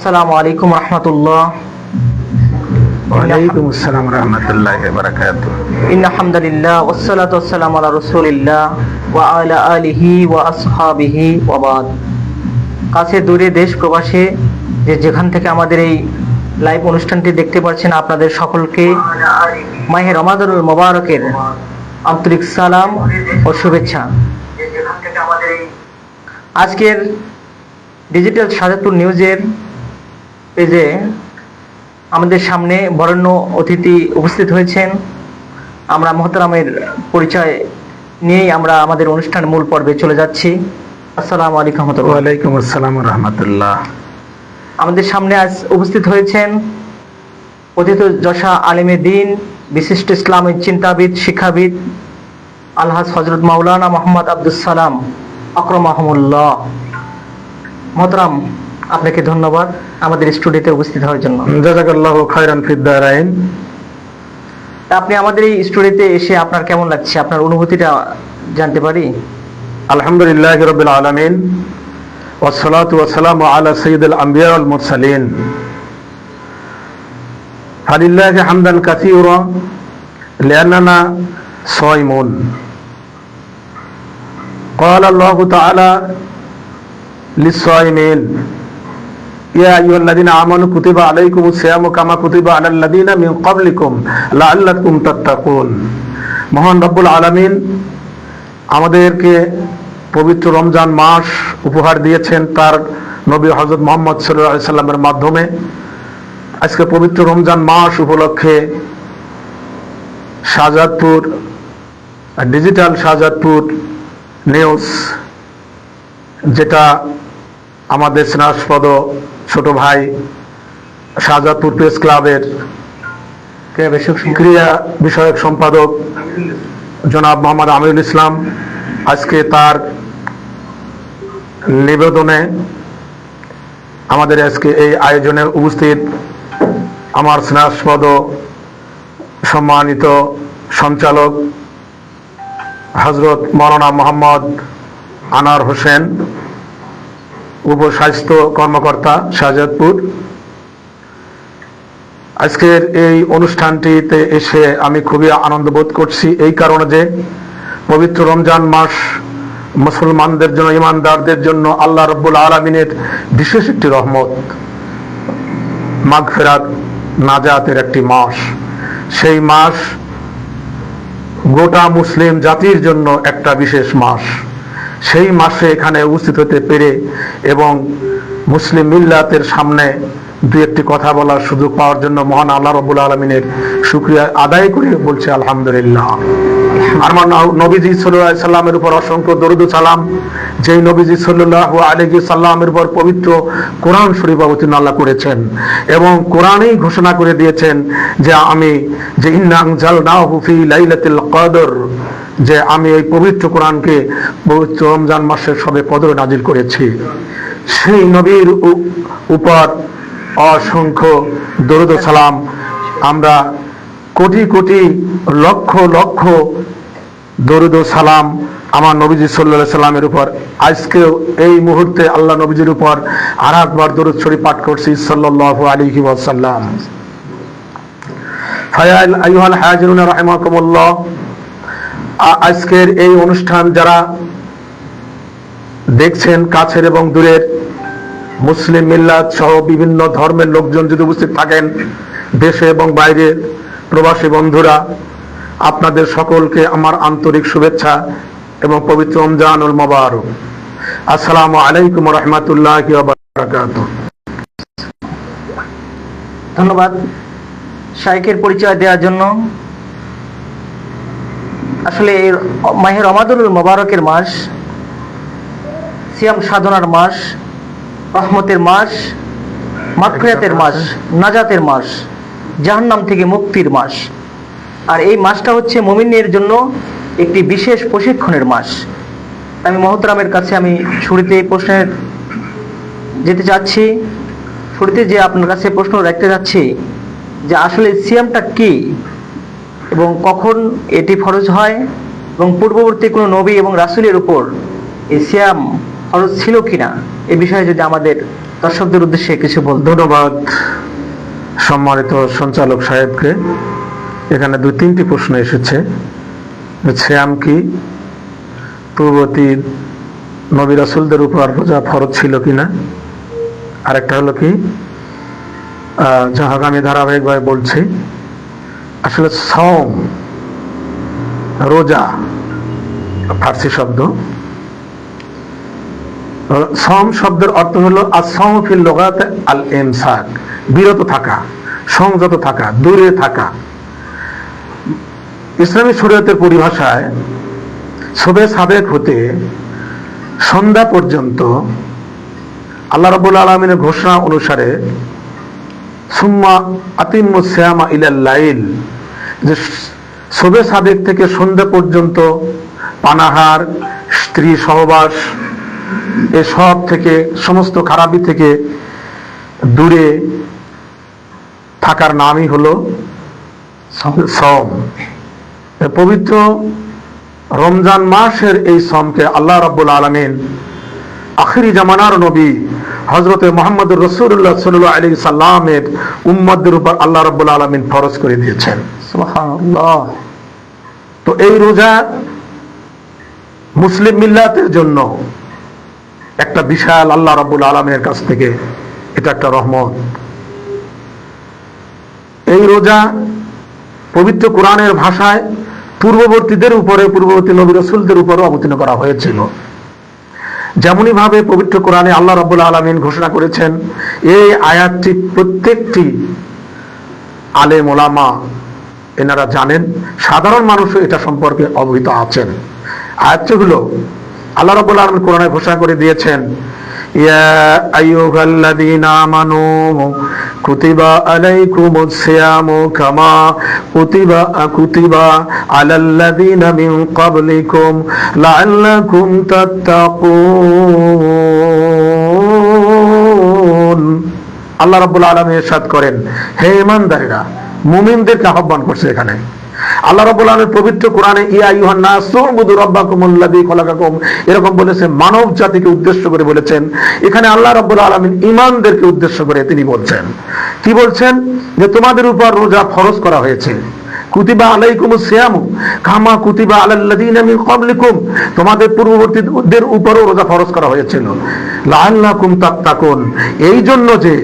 আসসালামু আলাইকুম রহমতুল্লাহ। ওয়ালাইকুম আসসালাম রহমতুল্লাহ বারাকাত ইন্না হামদালিল্লাহ ওয়াসসালাতু ওয়াসসালামু আলা রাসূলিল্লাহ ওয়া আলা আলিহি ওয়া আসহাবিহি ওয়া বাদ। কাছে দূরে দেশ প্রবাসে যে যেখান থেকে আমাদের এই লাইভ অনুষ্ঠানটি দেখতে পাচ্ছেন আপনাদের সকলকে মাহে রমাদানুল মোবারকের আন্তরিক সালাম ও শুভেচ্ছা। আজকের ডিজিটাল সাজাতুর নিউজের পেজে আমাদের সামনে বরেণ্য অতিথি উপস্থিত হয়েছেন। আমরা মহতারামের পরিচয় নিয়েই আমরা আমাদের অনুষ্ঠান মূল পর্বে চলে যাচ্ছি। আসসালামু আলাইকুম ওয়ালাইকুম আসসালাম রহমতুল্লাহ। আমাদের সামনে আজ উপস্থিত হয়েছেন অতীত যশা আলিমে দিন বিশিষ্ট ইসলামের চিন্তাবিদ শিক্ষাবিদ আলহাজ হজরত মাওলানা মোহাম্মদ আব্দুল সালাম আকরমাহমুল্লাহ। মহতরাম আপনাকে ধন্যবাদ আমাদের স্টুডিওতে উপস্থিত হওয়ার জন্য জাজাকাল্লাহ খায়রান ফিদ্দারাইন আপনি আমাদের এই স্টুডিওতে এসে আপনার কেমন লাগছে আপনার অনুভূতিটা জানতে পারি আলহামদুলিল্লাহ রবিল আলমিন والصلاة والسلام على سيد الأنبياء والمرسلين فلله حمدا كثيرا لأننا صائمون قال الله تعالى للصائمين আমাদেরকে পবিত্র রমজান মাস উপহার দিয়েছেন তার নবী হজরত মোহাম্মদ সাল্লামের মাধ্যমে। আজকে পবিত্র রমজান মাস উপলক্ষে শাহজাদপুর, ডিজিটাল শাহজাদপুর নিউজ, যেটা আমাদের স্নাসপদ ছোট ভাই, শাহজাদপুর প্রেস ক্লাবের ক্রিয়া বিষয়ক সম্পাদক জনাব মোহাম্মদ আমিরুল ইসলাম। আজকে তার নিবেদনে আমাদের আজকে এই আয়োজনে উপস্থিত আমার স্নেহাস্পদ সম্মানিত সঞ্চালক হজরত মৌলানা মোহাম্মদ আনার হোসেন। উপস্বাস্থ্য কর্মকর্তা শাহজাদপুর। আজকের এই অনুষ্ঠানটিতে এসে আমি খুবই আনন্দ বোধ করছি, এই কারণে যে পবিত্র রমজান মাস মুসলমানদের জন্য, ইমানদারদের জন্য আল্লাহ রব্বুল আলমিনের বিশেষ একটি রহমত, মাগফেরাত, নাজাতের একটি মাস। সেই মাস গোটা মুসলিম জাতির জন্য একটা বিশেষ মাস। সেই মাসে এখানে উপস্থিত হতে পেরে এবং মুসলিম মিল্লাতের সামনে দু একটি কথা বলার সুযোগ পাওয়ার জন্য মহান আল্লাহ রবুল আলমিনের শুক্রিয়া আদায় করে বলছে আলহামদুলিল্লাহ। আমার নবীজি সাল্লাহ সাল্লামের উপর অসংখ্য দরুদ সালাম। যেই নবীজি সাল্লাহ সাল্লামের উপর পবিত্র কোরআন শরীফ অবতীর্ণ আল্লাহ করেছেন এবং কোরআনেই ঘোষণা করে দিয়েছেন যে আমি যে ইন্নাং জাল হুফি লাইলাতুল কদর যে আমি এই পবিত্র কোরআনকে পবিত্র রমজান মাসের সবে কদর নাজিল করেছি। সেই নবীর উপর অসংখ্য দরুদ সালাম। আমরা কোটি কোটি লক্ষ লক্ষ দরুদ সালাম আমার নবীজি সাল্লাহ সাল্লামের উপর। আজকেও এই মুহূর্তে আল্লাহ নবীজির উপর আর একবার দরুদ শরীফ পাঠ করছি সাল্লাল্লাহু আলাইহি ওয়াসাল্লাম। ফায়াল আইয়ুহাল হাজিরুন রাহিমাকুমুল্লাহ। আজকের এই অনুষ্ঠান যারা দেখছেন কাছের এবং দূরের, মুসলিম মিল্লাত সহ বিভিন্ন ধর্মের লোকজন যদি উপস্থিত থাকেন, দেশে এবং বাইরে প্রবাসী বন্ধুরা, আপনাদের সকলকে আমার আন্তরিক শুভেচ্ছা এবং পবিত্র রমজানুল মোবারক। আসসালামু আলাইকুম রহমতুল্লাহ ধন্যবাদ। শাইকের পরিচয় দেওয়ার জন্য আসলে এই মাহের রমাদুল মোবারকের মাস সিয়াম সাধনার মাস রহমতের মাস মাকফিরাতের মাস নাজাতের মাস জাহান্নাম থেকে মুক্তির মাস। আর এই মাসটা হচ্ছে মমিনের জন্য একটি বিশেষ প্রশিক্ষণের মাস। আমি মহতরামের কাছে আমি শুরুতে এই প্রশ্নের যেতে চাচ্ছি। শুরুতে যে আপনার কাছে প্রশ্ন রাখতে যাচ্ছি যে আসলে সিয়ামটা কি? এবং কখন এটি ফরজ হয় এবং পূর্ববর্তী কোনো নবী এবং রাসুলের উপর এই সিয়াম ফরজ ছিল কিনা, এ বিষয়ে যদি আমাদের দর্শকদের উদ্দেশ্যে কিছু বল ধন্যবাদ সম্মানিত সঞ্চালক সাহেবকে। এখানে দুই তিনটি প্রশ্ন এসেছে। শ্যাম কি? পূর্ববর্তী নবী রাসুলদের উপর রোজা ফরজ ছিল কিনা? আরেকটা হলো কি? যাহাকে আমি ধারাবাহিকভাবে বলছি আসলে সম রোজা, ফার্সি শব্দ। সম শব্দের অর্থ হলো আসম ফিল লোগাতে আল ইমসাক বিরত থাকা, সংযত থাকা, দূরে থাকা। ইসলামী শরীয়তের পরিভাষায় সবে সাবেক হতে সন্ধ্যা পর্যন্ত আল্লাহ রাবুল আলমিনের ঘোষণা অনুসারে সুম্মা আতিম্মু শ্যামা ইলাল লাইল। যে সবে সাবেক থেকে সন্ধ্যা পর্যন্ত পানাহার স্ত্রী সহবাস এসব থেকে সমস্ত খারাপি থেকে দূরে থাকার নামই হলো সম পবিত্র রমজান মাসের এই সমকে আল্লাহ রাব্বুল আলমিন আখিরি জামানার নবী হজরতে মোহাম্মদ রসুল্লাহ সাল্লাহ আলী সাল্লামের উম্মদের উপর আল্লাহ রাব্বুল আলমিন ফরজ করে দিয়েছেন। তো এই রোজা মুসলিম মিল্লাতের জন্য একটা বিশাল আল্লাহ রাব্বুল আলমের কাছ থেকে এটা একটা রহমত। এই রোজা পবিত্র কোরআনের ভাষায় পূর্ববর্তীদের উপরে, পূর্ববর্তী নবী রসুলদের উপরও অবতীর্ণ করা হয়েছিল। যেমনই ভাবে পবিত্র কোরআনে আল্লাহ রাব্বুল আলমিন ঘোষণা করেছেন, এই আয়াতটি প্রত্যেকটি আলে মোলামা এনারা জানেন, সাধারণ মানুষও এটা সম্পর্কে অবহিত আছেন। আয়াতটি হলো, আল্লাহ রাব্বুল আলমিন কোরআনে ঘোষণা করে দিয়েছেন ইয়া আইয়ুহাল্লাযীনা আমানু কুতিবা আলাইকুমুস সিয়ামু কামা কুতিবা কুতিবা আলাল্লাযীনা মিন ক্বাবলিকুম লাআল্লাকুম তাত্তাকুন আল্লাহ রাব্বুল আলামিন ইরশাদ করেন, হে ঈমানদারেরা, মুমিনদেরকে আহ্বান করছে এখানে। আল্লাহ পবিত্র কোরআনে, ইয়া এরকম বলেছে মানব জাতিকে উদ্দেশ্য করে বলেছেন। এখানে আল্লাহ রাব্বুল আলামিন ঈমানদেরকে উদ্দেশ্য করে তিনি বলছেন। কি বলছেন? যে তোমাদের উপর রোজা ফরজ করা হয়েছে। কুতিবা আলাইকুম কামা কুতিবা মিন ক্বাবলিকুম, তোমাদের পূর্ববর্তীদের উপরও রোজা ফরজ করা হয়েছিল। লাআল্লাকুম তাত্তাকুন এই জন্য যে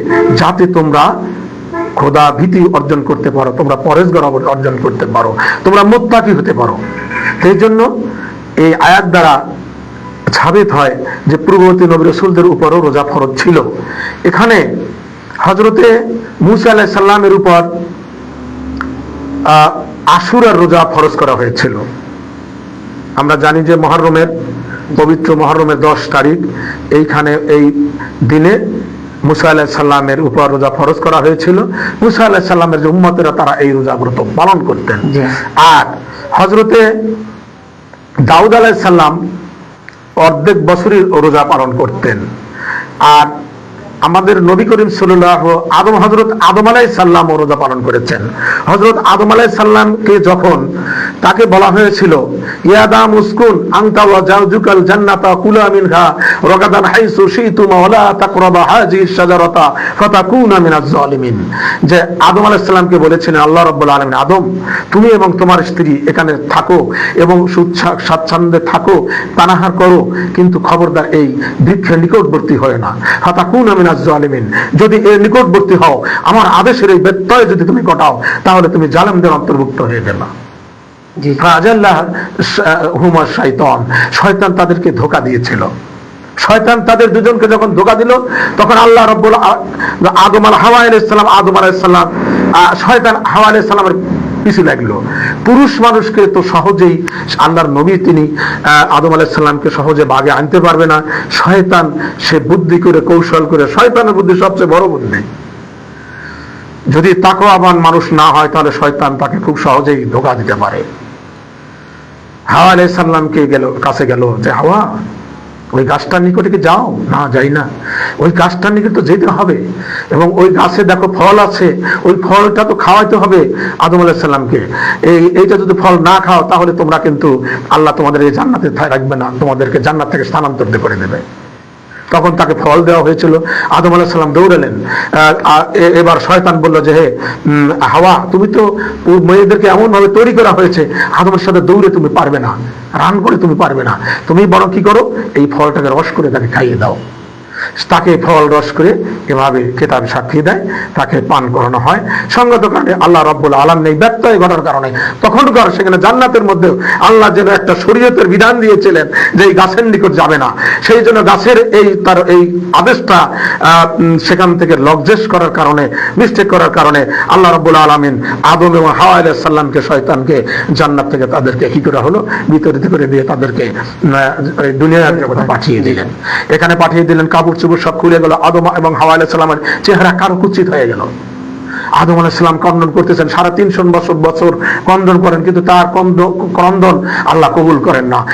যাতে তোমরা খোদা ভীতি অর্জন করতে পারো, তোমরা পরেশগর অর্জন করতে পারো, তোমরা মোত্তাকি হতে পারো। সেই জন্য এই আয়াত দ্বারা সাবিত হয় যে পূর্ববর্তী নবী রসুলদের উপরও রোজা ফরজ ছিল। এখানে হজরতে মুসা আলাহ সাল্লামের উপর আশুরার রোজা ফরজ করা হয়েছিল। আমরা জানি যে মহরমের, পবিত্র মহরমের দশ তারিখ, এইখানে এই দিনে মুসা আলাহ সাল্লামের উপর রোজা ফরজ করা হয়েছিল। মুসা আলাহ সাল্লামের যে উম্মতেরা তারা এই রোজা ব্রত পালন করতেন। আর হজরতে দাউদ আলাহ সাল্লাম অর্ধেক বছরই রোজা পালন করতেন। আর আমাদের নবী করিম সাল্লাহ আদম হজরত আদম আলাই সাল্লাম রোজা পালন করেছেন। হজরত আদম আলাই সাল্লামকে যখন তাকে বলা হয়েছিল ইয়াদাম উসকুন আংতা ওয়া জাউজুকাল জান্নাতা কুলা মিনহা হাইসু তাকরাবা শাজারাতা ফাতাকুনা মিনাজ জালিমিন। যে আদম আলাইহিস সালামকে বলেছিলেন, আল্লাহ রাব্বুল আলামিন, আদম, তুমি এবং তোমার স্ত্রী এখানে থাকো এবং স্বাচ্ছন্দ্যে থাকো পানাহার করো, কিন্তু খবরদার এই বৃক্ষের নিকটবর্তী হয় না। ফাতাকুনা মিনাজ জালিমিন, যদি এর নিকটবর্তী হও, আমার আদেশের এই ব্যত্যয় যদি তুমি ঘটাও, তাহলে তুমি জালেমদের অন্তর্ভুক্ত হয়ে গেলা। শয়তান। তাদেরকে ধোকা দিয়েছিল। শয়তান তাদের দুজনকে যখন ধোকা দিল তখন আল্লাহ রব্বুল আদম আল হাওয়া আদম আহ, শয়তান হাওয়া আলাইহিস সালামের পিছু লাগল। পুরুষ মানুষকে তো সহজেই আল্লাহর নবী তিনি আদম আলাইহিস সালামকে সহজে বাগে আনতে পারবে না। শয়তান সে বুদ্ধি করে কৌশল করে শয়তানের বুদ্ধি সবচেয়ে বড় বুদ্ধি। যদি তাকওয়াবান মানুষ না হয় তাহলে শয়তান তাকে খুব সহজেই ধোকা দিতে পারে। হাওয়া আলাই সাল্লামকে গেল, কাছে গেল? যে হাওয়া, ওই গাছটার নিকটে কি যাও? না, যাই না। ওই গাছটার নিকটে তো যেতে হবে। এবং ওই গাছে দেখো ফল আছে। ওই ফলটা তো খাওয়াইতে হবে আদম আলাহ সাল্লামকে এই, এইটা যদি ফল না খাও, তাহলে তোমরা কিন্তু আল্লাহ তোমাদের এই জান্নাতে রাখবে না। তোমাদেরকে জান্নাত থেকে স্থানান্তরিত করে দেবে। তখন তাকে ফল দেওয়া হয়েছিল। আদম আলাহ সাল্লাম দৌড়ালেন। এবার শয়তান বলল যে, হে হাওয়া, তুমি তো মেয়েদেরকে এমন ভাবে তৈরি করা হয়েছে, আদমের সাথে দৌড়ে তুমি পারবে না, রান করে তুমি পারবে না। তুমি বরং কি করো, এই ফলটাকে রস করে তাকে খাইয়ে দাও। তাকে ফল রস করে এভাবে কেতাব সাক্ষী দেয়, তাকে পান করানো হয়। সঙ্গত কারণে আল্লাহ রব্বুল আলম নেই ব্যত্যয় ঘটার কারণে। তখনকার সেখানে জান্নাতের মধ্যে আল্লাহ যেন একটা শরীয়তের বিধান দিয়েছিলেন যে এই গাছের নিকট যাবে না। সেই জন্য গাছের এই তার এই আদেশটা সেখান থেকে লকজেস করার কারণে মিস্টেক করার কারণে আল্লাহ রব্বুল আলমিন আদম এবং হাওয়া আলাইহিস সাল্লামকে শয়তানকে জান্নাত থেকে তাদেরকে কি করা হলো? বিতরিত করে দিয়ে তাদেরকে দুনিয়ার পাঠিয়ে দিলেন। এখানে পাঠিয়ে দিলেন কাপড় চুপুর সব খুলে গেল। আদম এবং হাওয়া আলাইহিস সাল্লামের চেহারা কারও কুচিত হয়ে গেল। আদম আলাইসাল্লাম ক্রন্দন করতেছেন সাড়ে তিনশো বছর বছর ক্রন্দন করেন, কিন্তু তার ক্রন্দ- ক্রন্দন আল্লাহ কবুল করেন না।